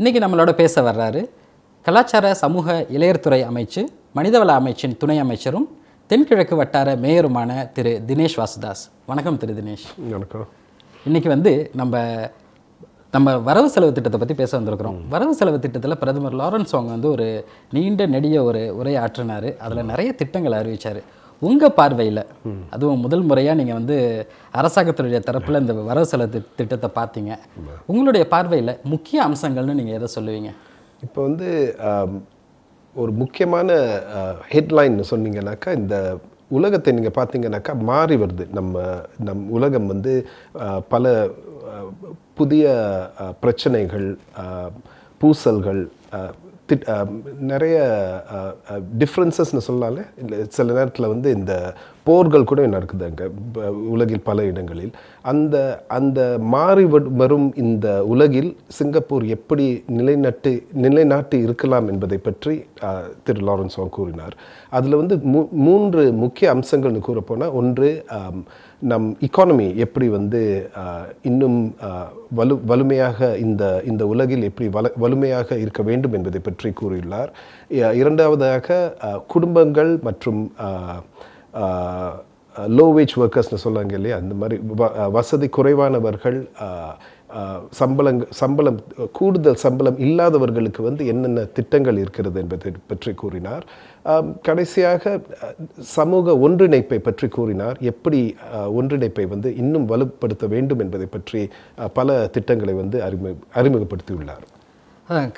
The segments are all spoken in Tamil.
இன்றைக்கி நம்மளோட பேச வர்றாரு கலாச்சார சமூக இளையர்துறை அமைச்சு மனிதவள அமைச்சின் துணை அமைச்சரும் தென்கிழக்கு வட்டார மேயருமான திரு தினேஷ் வாசுதாஸ். வணக்கம் திரு தினேஷ். வணக்கம். இன்னைக்கு வந்து நம்ம நம்ம வரவு செலவு திட்டத்தை பற்றி பேச வந்திருக்கிறோம். வரவு செலவு திட்டத்தில் பிரதமர் லாரன்ஸ் வாங் வந்து ஒரு நீண்ட நெடிய ஒரு உரை ஆற்றினார் அதில் நிறைய திட்டங்களை அறிவிச்சார். உங்கள் பார்வையில் அதுவும் முதல் முறையாக நீங்கள் வந்து அரசாங்கத்தினுடைய தரப்பில் இந்த வரவு செலவு திட்டத்தை பார்த்தீங்க. உங்களுடைய பார்வையில் முக்கிய அம்சங்கள்னு நீங்கள் எதை சொல்லுவீங்க? இப்போ வந்து ஒரு முக்கியமான ஹெட்லைன் சொன்னீங்கன்னாக்கா இந்த உலகத்தை நீங்கள் பார்த்தீங்கன்னாக்கா மாறி வருது. நம்ம நம் உலகம் வந்து பல புதிய பிரச்சனைகள் பூசல்கள் நிறைய டிஃப்ரென்சஸ்னு சொன்னாலே இல்லை சில நேரத்தில் வந்து இந்த போர்கள் கூட நடக்குது அங்கே உலகில் பல இடங்களில். அந்த அந்த மாறி வரும் இந்த உலகில் சிங்கப்பூர் எப்படி நிலைநட்டு நிலைநாட்டி இருக்கலாம் என்பதை பற்றி திரு லாரன்ஸ் கூறினார். அதில் வந்து மூ மூன்று முக்கிய அம்சங்கள்னு கூறப்போனால் ஒன்று நம் இக்கானமி எப்படி வந்து இன்னும் வலு வலிமையாக இந்த இந்த உலகில் எப்படி வல வலிமையாக இருக்க வேண்டும் என்பதை பற்றி கூறியுள்ளார். இரண்டாவதாக குடும்பங்கள் மற்றும் லோ வேஜ் ஒர்க்கர்ஸ்னு சொல்லுவாங்க இல்லையா அந்த மாதிரி வ- வசதி குறைவானவர்கள் ஆ, சம்பளம் கூடுதல் சம்பளம் இல்லாதவர்களுக்கு வந்து என்னென்ன திட்டங்கள் இருக்கிறது என்பதை பற்றி கூறினார். கடைசியாக சமூக ஒன்றிணைப்பை பற்றி கூறினார். எப்படி ஒன்றிணைப்பை வந்து இன்னும் வலுப்படுத்த வேண்டும் என்பதை பற்றி பல திட்டங்களை வந்து அறிமுக அறிமுகப்படுத்தியுள்ளார்.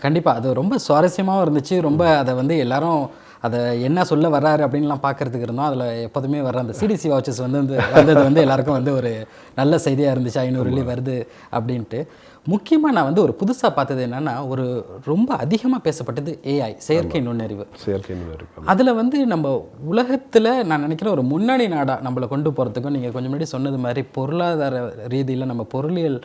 கண்டிப்பாக அது ரொம்ப சுவாரஸ்யமாகவும் இருந்துச்சு. ரொம்ப அதை வந்து எல்லாரும் அதை என்ன சொல்ல வர்றாரு அப்படின்லாம் பார்க்கறதுக்கு இருந்தோம். அதில் எப்போதுமே வர்ற அந்த சிடிசி வாட்சஸ் வந்து வந்து வந்தது வந்து எல்லாருக்கும் வந்து ஒரு நல்ல செய்தியாக இருந்துச்சு. ஐநூறு வருது அப்படின்ட்டு. முக்கியமாக நான் வந்து ஒரு புதுசாக பார்த்தது என்னென்னா ஒரு ரொம்ப அதிகமாக பேசப்பட்டது ஏஐ செயற்கை நுண்ணறிவு. செயற்கை நுண்ணறிவு அதில் வந்து நம்ம உலகத்தில் நான் நினைக்கிறேன் ஒரு முன்னணி நாடாக நம்மளை கொண்டு போகிறதுக்கும் நீங்கள் கொஞ்சம் முன்னாடி சொன்னது மாதிரி பொருளாதார ரீதியில் நம்ம பொருளியல்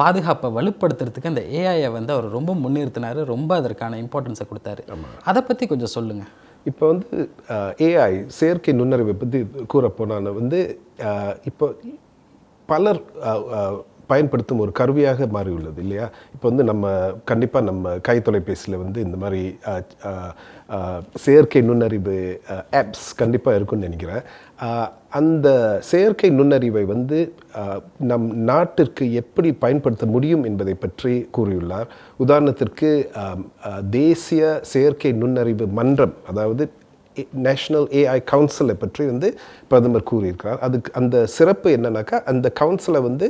பாதுகாப்பை வலுப்படுத்துறதுக்கு அந்த ஏஐயை வந்து அவர் ரொம்ப முன்னிறுத்தினார் ரொம்ப அதற்கான இம்பார்ட்டன்ஸை கொடுத்தாரு. அதை பற்றி கொஞ்சம் சொல்லுங்கள் இப்போ வந்து ஏஐ செயற்கை நுண்ணறிவை பற்றி கூறப்போனால் வந்து இப்போ பலர் பயன்படுத்தும் ஒரு கருவியாக மாறியுள்ளது இல்லையா? இப்போ வந்து நம்ம கண்டிப்பாக நம்ம கை தொலைபேசியில் வந்து இந்த மாதிரி செயற்கை நுண்ணறிவு ஆப்ஸ் கண்டிப்பாக இருக்கும்னு நினைக்கிறேன். அந்த செயற்கை நுண்ணறிவை வந்து நம் நாட்டிற்கு எப்படி பயன்படுத்த முடியும் என்பதை பற்றி கூறியுள்ளார். உதாரணத்திற்கு தேசிய செயற்கை நுண்ணறிவு மன்றம் அதாவது நேஷனல் ஏஐ கவுன்சிலை பற்றி வந்து பிரதமர் கூறியிருக்கிறார். அதுக்கு அந்த சிறப்பு என்னன்னாக்கா அந்த கவுன்சிலை வந்து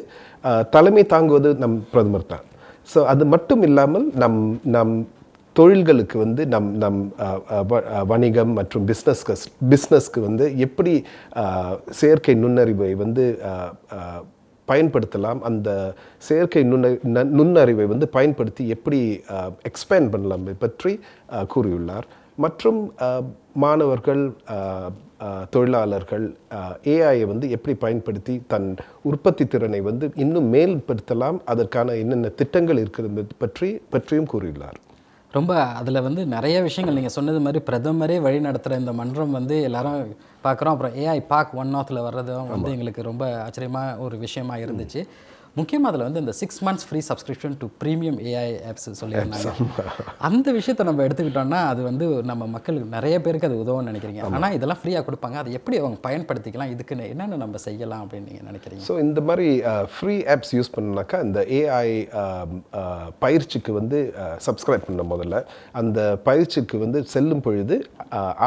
தலைமை தாங்குவது நம் பிரதமர் தான். ஸோ அது மட்டும் இல்லாமல் நம் நம் தொழில்களுக்கு வந்து நம் நம் வணிகம் மற்றும் பிஸ்னஸ்க்கு பிஸ்னஸ்க்கு வந்து எப்படி செயற்கை நுண்ணறிவை வந்து பயன்படுத்தலாம் அந்த செயற்கை நுண்ண நுண்ணறிவை வந்து பயன்படுத்தி எப்படி எக்ஸ்பேண்ட் பண்ணலாம் பற்றி கூறியுள்ளார். மற்றும் மாணவர்கள் தொழிலாளர்கள் ஏஐயை வந்து எப்படி பயன்படுத்தி தன் உற்பத்தி திறனை வந்து இன்னும் மேல்படுத்தலாம் அதற்கான என்னென்ன திட்டங்கள் இருக்கிறது பற்றி பற்றியும் கூறியுள்ளார். ரொம்ப அதில் வந்து நிறைய விஷயங்கள் நீங்கள் சொன்னது மாதிரி பிரதமரே வழி நடத்துகிற இந்த மன்றம் வந்து எல்லாரும் பார்க்குறோம். அப்புறம் ஏஐ பாக் ஒன் நாத்தில் வர்றதும் வந்து எங்களுக்கு ரொம்ப ஆச்சரியமாக ஒரு விஷயமா இருந்துச்சு. முக்கியமாக அதில் வந்து இந்த six months free subscription to premium AI apps சொல்லியிருந்தாங்க. அந்த விஷயத்தை நம்ம எடுத்துக்கிட்டோம்னா அது வந்து நம்ம மக்களுக்கு நிறைய பேருக்கு அது உதவும்னு நினைக்கிறீங்க. ஆனால் இதெல்லாம் ஃப்ரீயாக கொடுப்பாங்க. அதை எப்படி அவங்க பயன்படுத்திக்கலாம்? இதுக்கு என்னென்ன நம்ம செய்யலாம் அப்படின்னு நீங்கள் நினைக்கிறீங்க? ஸோ இந்த மாதிரி ஃப்ரீ ஆப்ஸ் யூஸ் பண்ணாக்கா இந்த ஏஐ பயிற்சிக்கு வந்து சப்ஸ்கிரைப் பண்ண முதல்ல. அந்த பயிற்சிக்கு வந்து செல்லும் பொழுது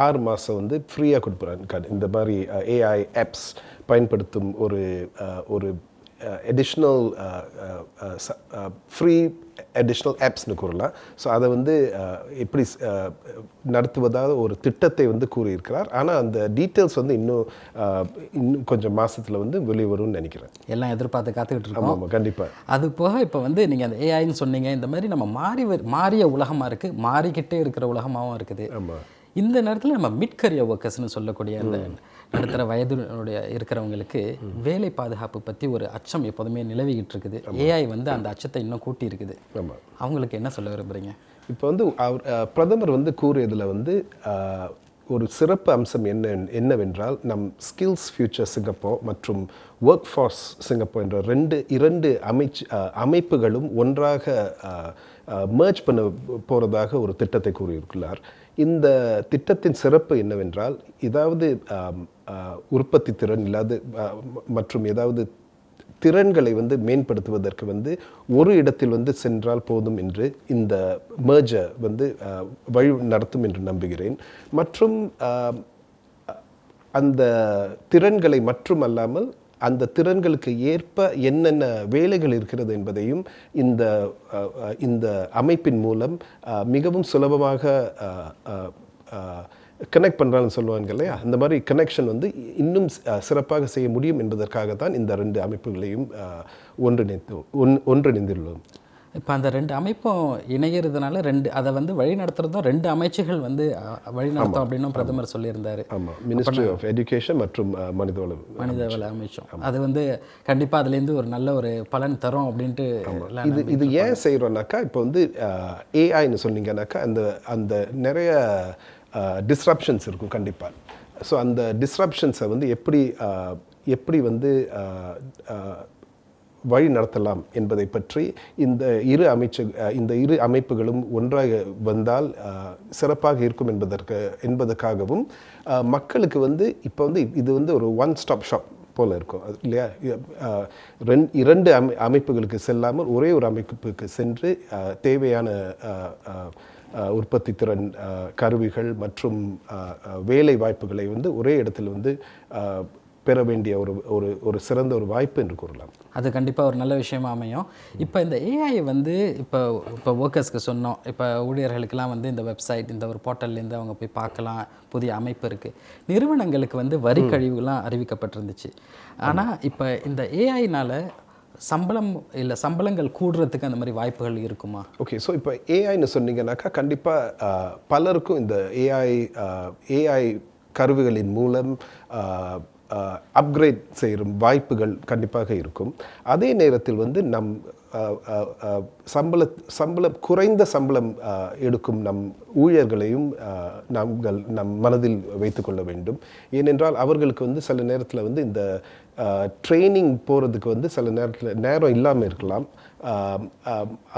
ஆறு மாதம் வந்து ஃப்ரீயாக கொடுக்குறாங்க இந்த மாதிரி ஏஐ ஆப்ஸ் பயன்படுத்தும் ஒரு ஒரு எடிஷ்னல் ஃப்ரீ அடிஷ்னல் ஆப்ஸ்னு கூறலாம். ஸோ அதை வந்து அஹ், எப்படி அஹ், நடத்துவதாக ஒரு திட்டத்தை வந்து கூறியிருக்கிறார். ஆனால் அந்த டீட்டெயில்ஸ் வந்து இன்னும் அஹ், இன்னும் கொஞ்சம் மாசத்துல வந்து வெளிவரும்னு நினைக்கிறேன். எல்லாம் எதிர்பார்த்து காத்துக்கிட்டு இருக்கோம். ஆமாம் கண்டிப்பாக அது போக இப்போ வந்து நீங்கள் அந்த ஏஐன்னு சொன்னீங்க. இந்த மாதிரி நம்ம மாறி மாறிய உலகமாக இருக்குது மாறிக்கிட்டே இருக்கிற உலகமாகவும் இருக்குது. ஆமாம் இந்த நேரத்தில் நம்ம மிட் கரியர் ஒர்க்கர்ஸ்னு சொல்லக்கூடிய அந்த நடுத்தர வயதுடைய இருக்கிறவங்களுக்கு வேலை பாதுகாப்பு பற்றி ஒரு அச்சம் எப்போதுமே நிலவிக்கிட்டு இருக்குது ஏஐ வந்து அந்த அச்சத்தை இன்னும் கூட்டி இருக்குது அவங்களுக்கு என்ன சொல்ல விரும்புகிறீங்க இப்போ வந்து அவர் பிரதமர் வந்து கூறியதில் வந்து ஒரு சிறப்பு அம்சம் என்ன என்னவென்றால் நம் ஸ்கில்ஸ் ஃபியூச்சர் சிங்கப்பூர் மற்றும் ஒர்க் ஃபார்ஸ் சிங்கப்பூர் என்ற ரெண்டு இரண்டு அமைச்சு அமைப்புகளும் ஒன்றாக merge பண்ண போகிறதாக ஒரு திட்டத்தை கூறியிருக்கிறார். இந்த திட்டத்தின் சிறப்பு என்னவென்றால் ஏதாவது உற்பத்தி திறன் இல்லாத மற்றும் ஏதாவது திறன்களை வந்து மேம்படுத்துவதற்கு வந்து ஒரு இடத்தில் வந்து சென்றால் போதும் என்று இந்த merger வந்து வழி நடத்தும் என்று நம்புகிறேன். மற்றும் அந்த திறன்களை மற்றும் அல்லாமல் அந்த திறன்களுக்கு ஏற்ப என்னென்ன வேலைகள் இருக்கிறது என்பதையும் இந்த இந்த அமைப்பின் மூலம் மிகவும் சுலபமாக கனெக்ட் பண்ணுறான்னு சொல்லுவாங்க இல்லையா? அந்த மாதிரி கனெக்ஷன் வந்து இன்னும் சிறப்பாக செய்ய முடியும் என்பதற்காக தான் இந்த ரெண்டு அமைப்புகளையும் ஒன்றிணைத்து ஒன் ஒன்றிணைந்துள்ளோம். இப்போ அந்த ரெண்டு அமைப்பும் இணைகிறதுனால ரெண்டு அதை வந்து வழி நடத்துறதும் ரெண்டு அமைச்சுகள் வந்து வழி நடத்தும் அப்படின்னும் பிரதமர் சொல்லியிருந்தாரு. ஆமாம் மினிஸ்ட்ரி ஆஃப் எஜுகேஷன் மற்றும் மனிதவள மனிதவள அமைச்சம். அது வந்து கண்டிப்பாக அதுலேருந்து ஒரு நல்ல ஒரு பலன் தரும் அப்படின்ட்டு இது இது ஏன் செய்கிறோம்னாக்கா இப்போ வந்து ஏஐன்னு சொன்னீங்கன்னாக்கா அந்த அந்த நிறைய டிஸ்ரப்ஷன்ஸ் இருக்கும் கண்டிப்பாக ஸோ அந்த டிஸ்ரப்ஷன்ஸை வந்து எப்படி எப்படி வந்து வழி நடத்தலாம் என்பதை பற்றி இந்த இரு அமைச்சு இந்த இரு அமைப்புகளும் ஒன்றாக வந்தால் சிறப்பாக இருக்கும் என்பதற்கு என்பதற்காகவும் மக்களுக்கு வந்து இப்போ வந்து இது வந்து ஒரு ஒன் ஸ்டாப் ஷாப் போல் இருக்கும். அது இல்லையா? ரெண் இரண்டு அமை அமைப்புகளுக்கு செல்லாமல் ஒரே ஒரு அமைப்புக்கு சென்று தேவையான உற்பத்தி திறன் கருவிகள் மற்றும் வேலை வாய்ப்புகளை வந்து ஒரே இடத்தில் வந்து பெற வேண்டிய ஒரு ஒரு ஒரு சிறந்த ஒரு வாய்ப்பு என்று கூறலாம். அது கண்டிப்பாக ஒரு நல்ல விஷயமா அமையும். இப்போ இந்த ஏஐ வந்து இப்போ இப்போ ஒர்க்கர்ஸ்க்கு சொன்னோம். இப்போ ஊழியர்களுக்கெல்லாம் வந்து இந்த வெப்சைட் இந்த ஒரு போர்ட்டல்லேருந்து அவங்க போய் பார்க்கலாம். புதிய அமைப்பு இருக்குது நிறுவனங்களுக்கு வந்து வரி கழிவுலாம் அறிவிக்கப்பட்டிருந்துச்சு. ஆனால் இப்போ இந்த ஏஐனால் சம்பளம் இல்லை சம்பளங்கள் கூடுறதுக்கு அந்த மாதிரி வாய்ப்புகள் இருக்குமா? ஓகே ஸோ இப்போ ஏஐன்னு சொன்னீங்கன்னாக்கா கண்டிப்பாக பலருக்கும் இந்த ஏஐ ஏஐ கருவிகளின் மூலம் அப்கிரேட் செய்யும் வாய்ப்புகள் கண்டிப்பாக இருக்கும். அதே நேரத்தில் வந்து நம் சம்பள சம்பளம் குறைந்த சம்பளம் எடுக்கும் நம் ஊழியர்களையும் நாங்கள் நம் மனதில் வைத்துக்கொள்ள வேண்டும். ஏனென்றால் அவர்களுக்கு வந்து சில நேரத்தில் வந்து இந்த ட்ரைனிங் போகிறதுக்கு வந்து சில நேரத்தில் நேரம் இல்லாமல் இருக்கலாம்.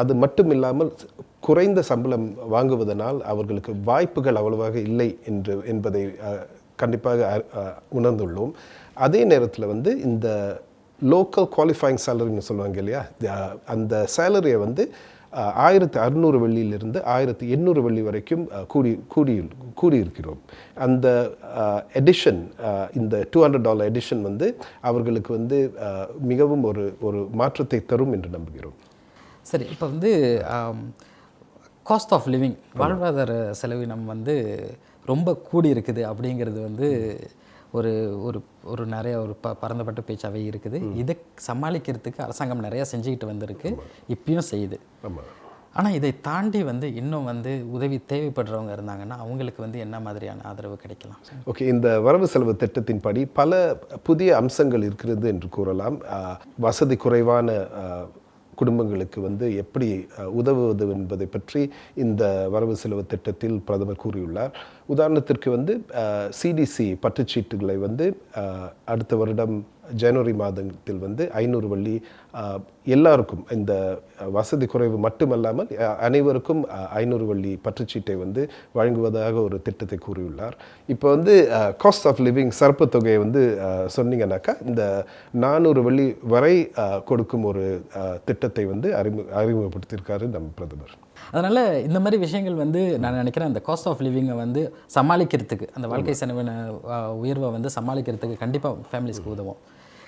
அது மட்டும் இல்லாமல் குறைந்த சம்பளம் வாங்குவதனால் அவர்களுக்கு வாய்ப்புகள் அவ்வளவாக இல்லை என்று என்பதை கண்டிப்பாக உணர்ந்துள்ளோம். அதே நேரத்தில் வந்து இந்த லோக்கல் குவாலிஃபைங் சேலரின்னு சொல்லுவாங்க இல்லையா? அந்த சேலரியை வந்து ஆயிரத்து அறுநூறு வெள்ளியிலிருந்து ஆயிரத்து எண்ணூறு வெள்ளி வரைக்கும் கூடி கூடி கூடியிருக்கிறோம். அந்த எடிஷன் இந்த டூ ஹண்ட்ரட் டாலர் எடிஷன் வந்து அவர்களுக்கு வந்து மிகவும் ஒரு ஒரு மாற்றத்தை தரும் என்று நம்புகிறோம். சரி இப்போ வந்து காஸ்ட் ஆஃப் லிவிங் வாழ்வாதார செலவினம் வந்து ரொம்ப கூடி இருக்குது அப்படிங்கிறது வந்து ஒரு ஒரு ஒரு நிறைய ஒரு ப பரந்தப்பட்ட பேச்சாவே இருக்குது. இதை சமாளிக்கிறதுக்கு அரசாங்கம் நிறைய செஞ்சுக்கிட்டு வந்திருக்கு. இப்பயும் செய்யுது. ஆனால் இதை தாண்டி வந்து இன்னும் வந்து உதவி தேவைப்படுறவங்க இருந்தாங்கன்னா அவங்களுக்கு வந்து என்ன மாதிரியான ஆதரவு கிடைக்கலாம்? ஓகே இந்த வரவு செலவு திட்டத்தின்படி பல புதிய அம்சங்கள் இருக்கிறது என்று கூறலாம். வசதி குறைவான குடும்பங்களுக்கு வந்து எப்படி உதவுவது என்பதை பற்றி இந்த வரவு செலவு திட்டத்தில் பிரதமர் கூறியுள்ளார். உதாரணத்திற்கு வந்து சிடிசி பட்டுச்சீட்டுகளை வந்து அடுத்த வருடம் ஜனவரி மாதத்தில் வந்து ஐநூறு வள்ளி எல்லாருக்கும் இந்த வசதி குறைவு மட்டுமல்லாமல் அனைவருக்கும் ஐநூறு வள்ளி பற்றுச்சீட்டை வந்து வழங்குவதாக ஒரு திட்டத்தை கூறியுள்ளார். இப்போ வந்து காஸ்ட் ஆஃப் லிவிங் சரப்பு தொகையை வந்து அஹ், சொன்னீங்கன்னாக்கா இந்த நானூறு வள்ளி வரை கொடுக்கும் ஒரு திட்டத்தை வந்து அறிமு அறிமுகப்படுத்தியிருக்காரு நம் பிரதமர். அதனால் இந்த மாதிரி விஷயங்கள் வந்து நான் நினைக்கிறேன் அந்த காஸ்ட் ஆஃப் லிவிங்கை வந்து சமாளிக்கிறதுக்கு அந்த வாழ்க்கை செலவின உயர்வை வந்து சமாளிக்கிறதுக்கு கண்டிப்பாக ஃபேமிலிஸ்க்கு உதவும்.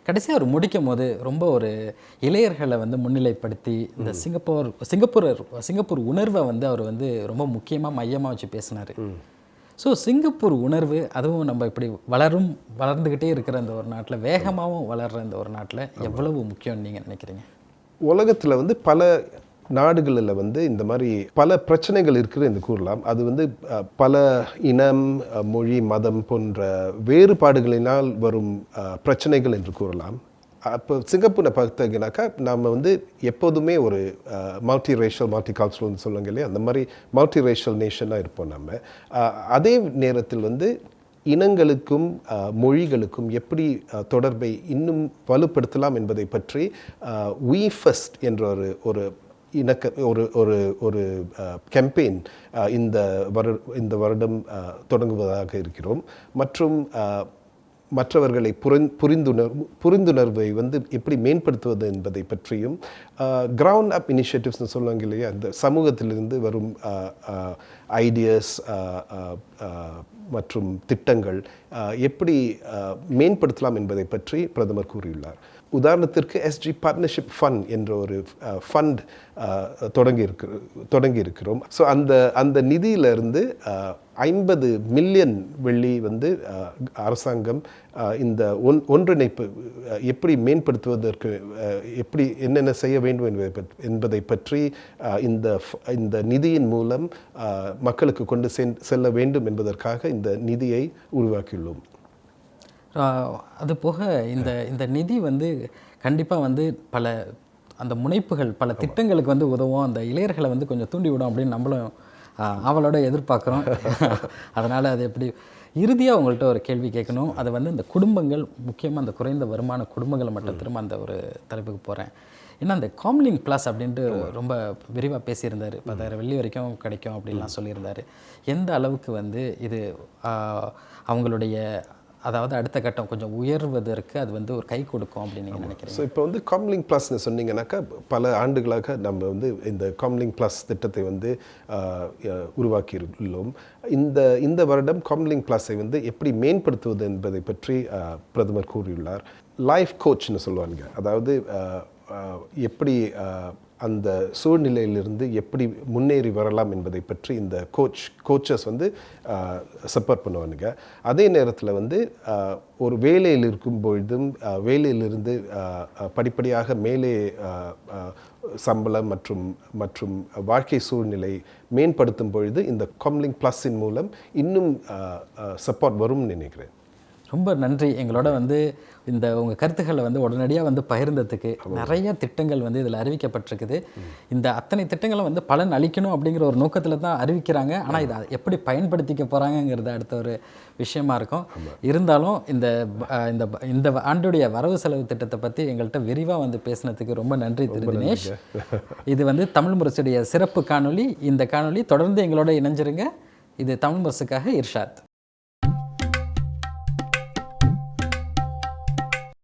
கடைசியாக அவர் முடிக்கும் போது ரொம்ப ஒரு இளையர்களை வந்து முன்னிலைப்படுத்தி இந்த சிங்கப்பூர் சிங்கப்பூர் சிங்கப்பூர் உணர்வை வந்து அவர் வந்து ரொம்ப முக்கியமாக மையமாக வச்சு பேசினார். ஸோ சிங்கப்பூர் உணர்வு அதுவும் நம்ம இப்படி வளரும் வளர்ந்துக்கிட்டே இருக்கிற இந்த ஒரு நாட்டில் வேகமாகவும் வளர்கிற இந்த ஒரு நாட்டில் எவ்வளவு முக்கியம்னு நீங்கள் நினைக்கிறீங்க? உலகத்தில் வந்து பல நாடுகளில் வந்து இந்த மாதிரி பல பிரச்சனைகள் இருக்குதுன்னு கூறலாம். அது வந்து பல இனம் மொழி மதம் போன்ற வேறுபாடுகளினால் வரும் பிரச்சனைகள் என்று கூறலாம். அப்போ சிங்கப்பூரை பார்த்தீங்கன்னாக்கா நம்ம வந்து எப்போதுமே ஒரு மல்டி ரேஷியல் மல்டி கல்ச்சுரல்னு சொல்லுவாங்க இல்லையா? அந்த மாதிரி மல்டி ரேஷியல் நேஷனாக இருப்போம் நம்ம அதே நேரத்தில் வந்து இனங்களுக்கும் மொழிகளுக்கும் எப்படி தொடர்பை இன்னும் வலுப்படுத்தலாம் என்பதை பற்றி வி ஃபஸ்ட் என்ற ஒரு ஒரு இணக்க ஒரு ஒரு ஒரு கேம்பெயின் இந்த வரு இந்த வருடம் தொடங்குவதாக இருக்கிறோம். மற்றும் மற்றவர்களை புரிந் புரிந்துணர் புரிந்துணர்வை வந்து எப்படி மேம்படுத்துவது என்பதை பற்றியும் கிரவுண்ட் அப் இனிஷியேட்டிவ்ஸ்னு சொல்லுவாங்க இல்லையா? அந்த சமூகத்திலிருந்து வரும் ஐடியாஸ் மற்றும் திட்டங்கள் எப்படி மேம்படுத்தலாம் என்பதை பற்றி பிரதமர் கூறியுள்ளார். உதாரணத்திற்கு எஸ்ஜி பார்ட்னர்ஷிப் ஃபண்ட் என்ற ஒரு ஃபண்ட் தொடங்கி இருக்கு தொடங்கி இருக்கிறோம் ஸோ அந்த அந்த நிதியிலிருந்து ஐம்பது மில்லியன் வெள்ளி வந்து அரசாங்கம் இந்த ஒன் ஒன்றிணைப்பு எப்படி மேம்படுத்துவதற்கு எப்படி என்னென்ன செய்ய வேண்டும் என்பதை பற்றி என்பதை பற்றி இந்த இந்த நிதியின் மூலம் மக்களுக்கு கொண்டு சென்- செல்ல வேண்டும் என்பதற்காக இந்த நிதியை உருவாக்கியுள்ளோம். அது போக இந்த இந்த நிதி வந்து கண்டிப்பாக வந்து பல அந்த முனைப்புகள் பல திட்டங்களுக்கு வந்து உதவும். அந்த இளையர்களை வந்து கொஞ்சம் தூண்டி விடும் அப்படின்னு நம்மளும் ஆவலோட எதிர்பார்க்குறோம். அதனால் அது எப்படி இறுதியாக உங்கள்கிட்ட ஒரு கேள்வி கேட்கணும். அது வந்து இந்த குடும்பங்கள் முக்கியமாக அந்த குறைந்த வருமான குடும்பங்களை மட்டும் திரும்ப அந்த ஒரு தலைப்புக்கு போகிறேன் ஏன்னா அந்த காம்லிங் ப்ளஸ் அப்படின்ட்டு ரொம்ப விரிவாக பேசியிருந்தார். பத்தாயிரம் வெள்ளி வரைக்கும் கிடைக்கும் அப்படின்லாம் சொல்லியிருந்தாரு. எந்த அளவுக்கு வந்து இது அவங்களுடைய அதாவது அடுத்த கட்டம் கொஞ்சம் உயர்வதற்கு அது வந்து ஒரு கை கொடுக்கும் அப்படின்னு நீங்கள் நினைக்கிறீங்க. ஸோ இப்போ வந்து காம்லிங் ப்ளஸ்னு சொன்னீங்கன்னாக்கா பல ஆண்டுகளாக நம்ம வந்து இந்த காம்லிங் ப்ளஸ் திட்டத்தை வந்து உருவாக்கியுள்ளோம். இந்த இந்த வருடம் காம்லிங் ப்ளஸை வந்து எப்படி மேம்படுத்துவது என்பதை பற்றி பிரதமர் கூறியுள்ளார். லைஃப் கோச்னு சொல்லுவாங்க அதாவது எப்படி அந்த சூழ்நிலையிலிருந்து எப்படி முன்னேறி வரலாம் என்பதை பற்றி இந்த கோச் கோச்சஸ் வந்து சப்போர்ட் பண்ணுவானுங்க. அதே நேரத்தில் வந்து ஒரு வேலையில் இருக்கும் பொழுதும் வேலையிலிருந்து படிப்படியாக மேலே சம்பளம் மற்றும் மற்றும் வாழ்க்கை சூழ்நிலை மேம்படுத்தும் பொழுது இந்த காம்லிங் ப்ளஸ்ஸின் மூலம் இன்னும் சப்போர்ட் வரும்னு நினைக்கிறேன். ரொம்ப நன்றி. எங்களோட வந்து இந்த உங்கள் கருத்துக்களை வந்து உடனடியாக வந்து பகிர்ந்ததுக்கு நிறைய திட்டங்கள் வந்து இதில் அறிவிக்கப்பட்டிருக்குது. இந்த அத்தனை திட்டங்களும் வந்து பலன் அளிக்கணும் அப்படிங்கிற ஒரு நோக்கத்தில் தான் அறிவிக்கிறாங்க. ஆனால் இதை எப்படி பயன்படுத்திக்க போகிறாங்கங்கிறது அடுத்த ஒரு விஷயமா இருக்கும். இருந்தாலும் இந்த இந்த இந்த ஆண்டுடைய வரவு செலவு திட்டத்தை பற்றி எங்கள்கிட்ட விரிவாக வந்து பேசினதுக்கு ரொம்ப நன்றி திரு தினேஷ். இது வந்து தமிழ் முரசுடைய சிறப்பு காணொளி. இந்த காணொளி தொடர்ந்து எங்களோட இணைஞ்சிருங்க. இது தமிழ் முரசுக்காக இர்ஷாத்.